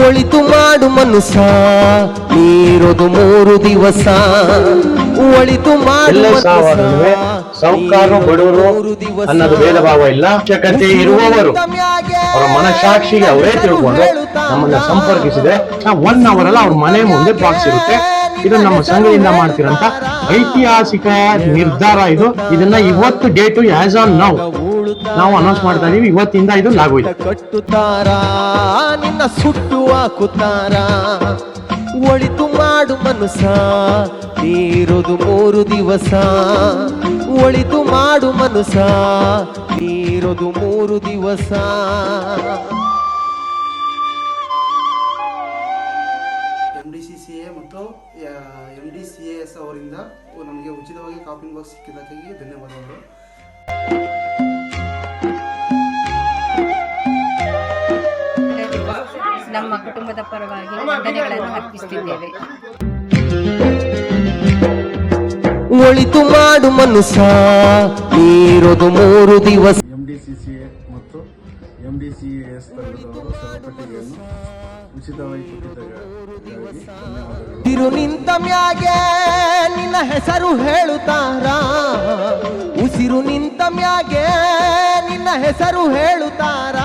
ಒಳಿತು ಮಾಡು ಮನುಸ ನೀರೋದು ಮೂರು ದಿವಸ. ಒಳಿತು ಮಾಡು ಸಾಹುಕಾರರು ಬಡವರು ಅನ್ನೋದು ಭೇದ ಭಾವ ಇಲ್ಲ ಅವಶ್ಯಕತೆ ಇರುವವರು ಅವರ ಮನಸಾಕ್ಷಿಗೆ ಅವರೇ ತಿಳ್ಕೊಂಡು ನಮ್ಮನ್ನ ಸಂಪರ್ಕಿಸಿದ್ರೆ ಒನ್ ಅವರ್ ಅಲ್ಲ ಅವ್ರ ಮನೆ ಮುಂದೆ ಬಾಕ್ಸ್ ಇರುತ್ತೆ. ಇದು ನಮ್ಮ ಸಂಘದಿಂದ ಮಾಡ್ತಿರಂತ ಐತಿಹಾಸಿಕ ನಿರ್ಧಾರ ಇದು. ಇದನ್ನ ಇವತ್ತು ಡೇಟು ಆಸ್ ಆನ್ ನೌ ನಾವು ಅನೌನ್ಸ್ ಮಾಡ್ತಾ ಇದೀವಿ ಇವತ್ತಿಂದ ಇದು ಲಾಗು ಇದೆ ಕಟ್ಟುತ್ತಾರ ನಿನ್ನ ಸುಟ್ಟು ಹಾಕುತ್ತಾರ? ಒಳಿತು ಮಾಡು ಮನುಸ ನೀರೋದು ಮೂರು ದಿವಸ. ಒಳಿತು ಮಾಡು ಮನುಸ ನೀರೋದು ಮೂರು ದಿವಸ. M D C C A ಮತ್ತು M D C A S ಅವರಿಂದ ನಮಗೆ ಉಚಿತವಾಗಿ ಕಾಪಿಂಗ್ ಬಾಕ್ಸ್ ಸಿಕ್ಕಿದ್ದಕ್ಕಾಗಿ ಧನ್ಯವಾದಗಳು. ನಮ್ಮ ಕುಟುಂಬದ ಪರವಾಗಿ ವಂದನೆಗಳನ್ನು ಅರ್ಪಿಸುತ್ತಿದ್ದೇವೆ. ಒಳಿತು ಮಾಡು ಮನುಷ್ಯ ನೀರೋದು ಮೂರು ದಿವಸ. M D C C A ಮತ್ತು ಎಂ ಡಿ ಸಿ ಎಸ್ ತಂಡದವರು ಸರಪಟ್ಟಿಗೆಯನ್ನು ಉಚಿತವಾಗಿ ಕೊಟ್ಟಿದ್ದಾರೆ ತಿರು ನಿಂತ ಮ್ಯಾಗೆ ನಿನ್ನ ಹೆಸರು ಹೇಳುತ್ತಾರ? ಉಸಿರು ನಿಂತ ಮ್ಯಾಗೆ ನಿನ್ನ ಹೆಸರು ಹೇಳುತ್ತಾರ?